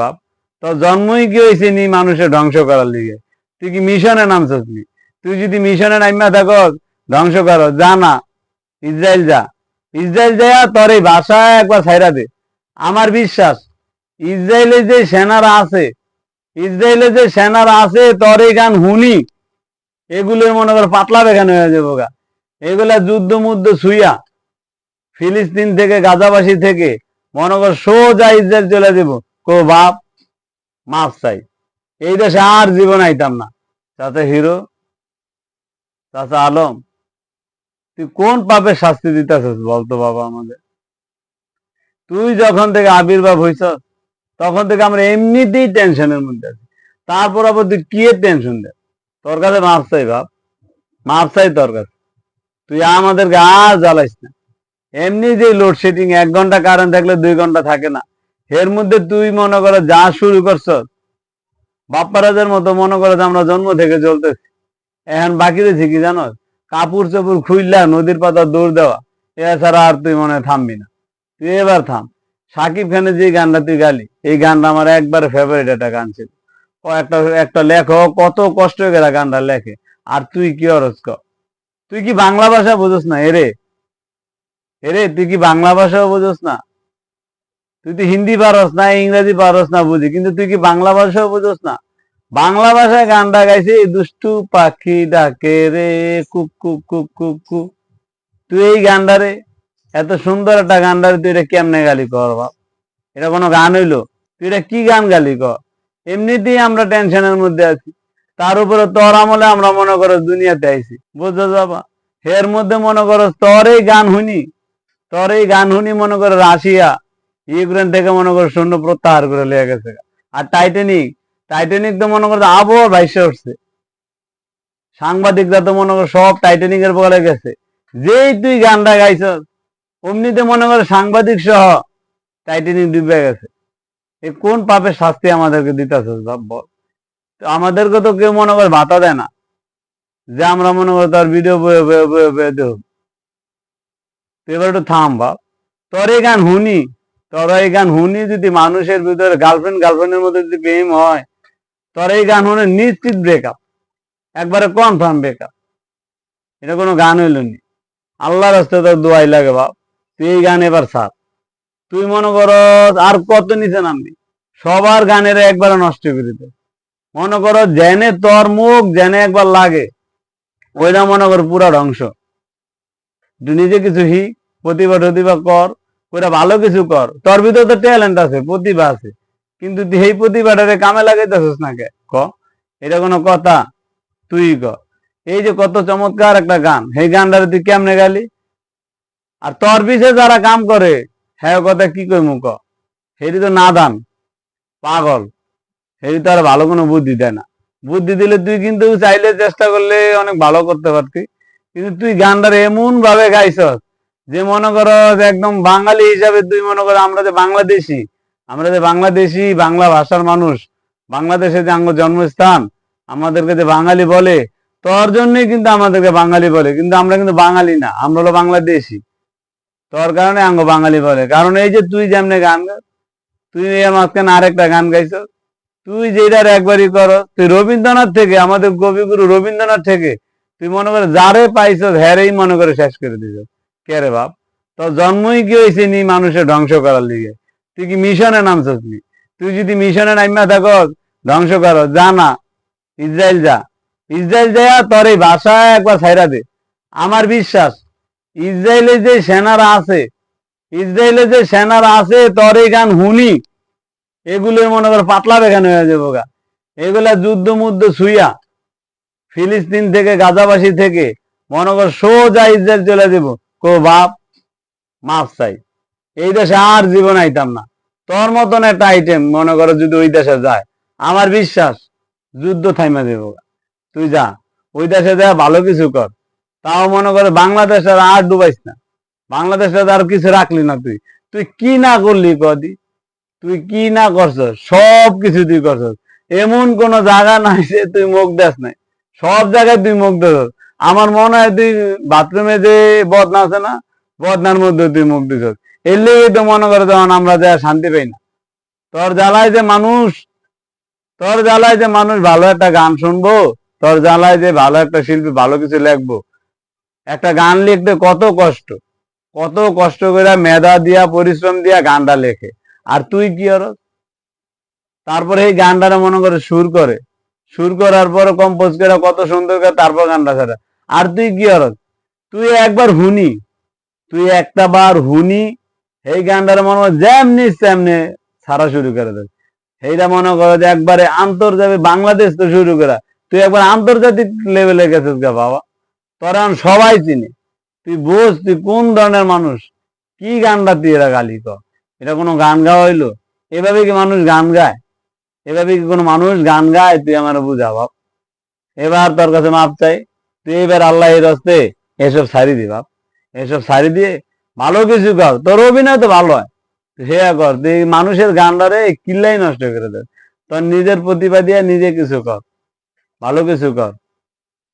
বাপ? তোর জন্মই কি হয়েছে নি মানুষের ধ্বংস করার লিগে? তুই কি মিশনে নামছস নি? তুই যদি মিশনে নাইমা থাকস, ধ্বংস কর যা না, ইসরায়েল যা। ইসরায়েল যা তোর এই ভাষা একবার ছাইরা দে। আমার বিশ্বাস, ইসরায়েলে যে সেনারা আছে ইসরায়েলে যে সেনারা আছে, তোর গান হুনি এগুলোর মনে কর পাতলা বেখান হয়ে যাব গা। এগুলা যুদ্ধ মুদ্ধ ছুইয়া ফিলিস্তিন থেকে, গাজাবাসী থেকে মনে কর সোজা ইসরায়েল চলে দেব কো বাপ, মাফ চাই। এই দেশে আর জীবন আইতাম না। চাচা হিরো, চাচা আলম, তুই কোন পাপের শাস্তি দিতেছিস বলতো বাবা আমাদের? তুই যখন থেকে আবির্ভাব হইছ তখন থেকে আমরা এমনিতেই টেনশনের মধ্যে আছি। তারপর আবার তুই কি টেনশন দে তোর কাছে মাফ চাই বাপ। মাফ চাই তোর কাছে। তুই আমাদের আর জ্বালাইস না। এমনি যে লোডশেডিং এক ঘণ্টা কারেন্ট থাকলে দুই ঘণ্টা থাকে না। এর মধ্যে তুই মনে করে যা শুরু করছ, বাপ্পারাজের মতো মনে করে যে আমরা জন্ম থেকে চলতেছি। এখন বাকি রয়েছে কি জানো? কাপড় চোপড় খুইলা নদীর পাতা দৌড় দেওয়া। এছাড়া আর তুই মনে থামবি না। তুই এবার থাম। সাকিব খানের যে গানটা তুই গালি, এই গানটা আমার একবার ফেভারিট একটা গান ছিল। একটা একটা কত কষ্ট করে গানটা লেখে। আর তুই কি কর তুই কি বাংলা ভাষা বুঝোস না? এরে এরে তুই কি বাংলা ভাষাও বুঝোস না? তুই তো হিন্দি পারস না, ইংরেজি পারস না বুঝি, কিন্তু তুই কি বাংলা ভাষাও বুঝোস না? বাংলা ভাষায় গানটা গাইছে দুষ্টু পাখি ডাকে রে, কুক কুক কুক কুক কুক। তুই এই গানটারে এত সুন্দর একটা গানটারে তুই এটা কেমনে গালি কর বাপ? এটা কোনো গান হইল? তুই এটা কি গান গালি কর? এমনিতেই আমরা টেনশনের মধ্যে আছি। তার উপরে তোর আমলে আমরা মনে করো দুনিয়াতে আইছি। বুঝতে যাবা এর মধ্যে মনে করো তোর এই গান শুনি। তোর এই গান শুনি মনে করো রাশিয়া, ইউক্রেন থেকে মনে করো সৈন্য প্রত্যাহার করে লিয়ে গেছে। আর টাইটানিক টাইটানিক তো মনে করো আবহাওয়া ভাইসে উঠছে। সাংবাদিকরা তো মনে করো সব টাইটানিকের বলে গেছে। যেই তুই গানটা গাইছ অমনিতে মনে করে সাংবাদিক সহ টাইটানিক ডুবে গেছে। এই কোন পাপের শাস্তি আমাদেরকে দিতেছে? বল তো আমাদেরকে তো কেউ মনে করে ভাতা দেয় না। যে আমরা মনে করি তার ভিডিও বয়ে বয়ে বয়ে বয়ে দেব। এবার একটু থাম বাপ। তোর এই গান হুনি তোর এই গান হুনি যদি মানুষের ভিতরে গার্লফ্রেন্ড গার্লফ্রেন্ডের মধ্যে যদি প্রেম হয় তোর এই গান শুনে নিশ্চিত ব্রেকআপ একবারে কনফার্ম ব্রেকআপ এটা কোনো গান হইল নি। আল্লাহ রাস্তায় তোর দোয়াই লাগে বাপ। তুই এই গান এবার সার তুই মনে কর আর কত নিচে নামবি? সবার গানের একবারে নষ্ট করে দে। মনে করো জেনে তোর মুখ জেনে একবার লাগে, ওইটা মনে কর পুরা ধ্বংস। তুই নিজে কিছু হি, প্রতিভা টতিভা কর, ওইটা ভালো কিছু কর। তোর ভিতরে তো ট্যালেন্ট আছে, প্রতিভা আছে। কিন্তু তুই এই প্রতিভাটারে কামে লাগাইতেছিস না কে? ক? এটা কোনো কথা। তুই ক? এই যে কত চমৎকার একটা গান। সেই গানটারে তুই কেমনে গালি? আর তোর পিছে যারা কাম করে হ্যাঁ কথা কি কই মুখ হেরি তো না দান পাগল। হেরি তো আর ভালো কোনো বুদ্ধি দেয় না। বুদ্ধি দিলে তুই কিন্তু চাইলে চেষ্টা করলে অনেক ভালো করতে পারতি। কিন্তু তুই গানটার এমন ভাবে গাইছস যে মনে করো যে একদম বাঙালি হিসাবে তুই মনে করো আমরা যে বাংলাদেশি, আমরা যে বাংলাদেশি বাংলা ভাষার মানুষ, বাংলাদেশে যে আঙ্গ জন্মস্থান, আমাদেরকে যে বাঙালি বলে, তোর জন্যই কিন্তু আমাদেরকে বাঙালি বলে। কিন্তু আমরা কিন্তু বাঙালি না, আমরা হলো বাংলাদেশি। তোর কারণে আঙ্গ বাঙালি বলে। কারণ এই যে তুই যেমনে গান গাস তুই এর মাঝখানে আরেকটা গান গাইছ। তুই যেটার একবারই কর, তুই রবীন্দ্রনাথ থেকে, আমাদের কবিগুরু রবীন্দ্রনাথ থেকে, তুই মনে করে যারে পাইছ হ্যারেই মনে করে শেষ করে দিছ। কে রে বাপ? তোর জন্মই কি হয়েছে নি মানুষের ধ্বংস করার লিগে? তুই কি মিশনে নামছস নি? তুই যদি মিশনে নাইমা থাকস, ধ্বংস কর, যা না, ইসরায়েল যা। ইসরায়েল যা তোর এই ভাষা একবার ছাইরা দে। আমার বিশ্বাস ইসরায়েলে যে সেনারা আছে, ইসরায়েলে যে সেনারা আছে, তোর গান হুনি এগুলোর মনে কর পাতলা বেখান হয়ে যাব গা। এগুলা যুদ্ধ মুদ্ধ ছুইয়া ফিলিস্তিন থেকে, গাজাবাসী থেকে মনে কর সোজা ইসরায়েল চলে যাব। কো বাপ মাছ চাই। এই দেশে আর জীবন আইতাম না। তোর মতন একটা আইটেম মনে করো যদি ওই দেশে যায়। আমার বিশ্বাস, যুদ্ধ থাইমা দেব তুই যা, ওই দেশে যা, ভালো কিছু কর। তাও মনে করে বাংলাদেশ আর আর ডুবাইস না। বাংলাদেশে আর কিছু রাখলি না তুই। তুই কি না করলি কদি? তুই কি না করছস? সব কিছু তুই করছস। এমন কোন জায়গা নাই যে তুই মুখ দেস নাই। সব জায়গায় তুই মুখ দেস। আমার মনে হয় তুই বাথরুমে যে বদনা আছে না, বদনার মধ্যে তুই মুখ দিস এর লেগে তো মনে করে তখন আমরা যা শান্তি পাই না। তোর জ্বালায় যে মানুষ, তোর জ্বালায় যে মানুষ ভালো একটা গান শুনব, তোর জ্বালায় যে ভালো একটা শিল্পী ভালো কিছু লিখব একটা গান লিখতে কত কষ্ট। কত কষ্ট করে মেধা দিয়া, পরিশ্রম দিয়া গানটা লেখে। আর তুই কি আর তারপরে এই গানটা মনে করে সুর করে। সুর করার পরে কম্পোজ করে কত সুন্দর করে তারপর গানটা ছাড়া আর তুই কি আর তুই একবার হুনি। তুই একটা বার হুনি, এই গানটার মনে হয় যেমনি তেমনি ছাড়া শুরু করে দেয় এইটা মনে করো যে একবারে আন্তর্জাতিক, বাংলাদেশ তো শুরু করা। তুই একবার আন্তর্জাতিক লেভেলে গেছিস গা বাবা। তোরা সবাই চিনি। তুই বোঝ, তুই কোন ধরনের মানুষ? কি গানটা তুই এরা গালি কর? এটা কোনো গান গাওয়া হইল? এভাবে কি মানুষ গান গায়? এভাবে কি কোনো মানুষ গান গায়? তুই আমার বুঝা বাপ। এবার তোর কাছে মাপ চাই। তুই এবার আল্লাহ এই রস্তে এসব সারি দি বাপ। এসব সারি দিয়ে ভালো কিছু কর। তোর অভিনয় তো ভালো হয়। সেয়া কর। তুই মানুষের গানটারে কিল্লাই নষ্ট করে দে। তোর নিজের প্রতিভা দিয়ে নিজে কিছু কর। ভালো কিছু কর।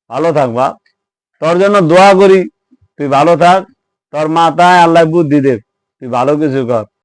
ভালো থাক বাপ। তোর জন্য দোয়া করি, তুই ভালো থাক। তোর মাথায় আল্লাহ বুদ্ধি দেব তুই ভালো কিছু কর।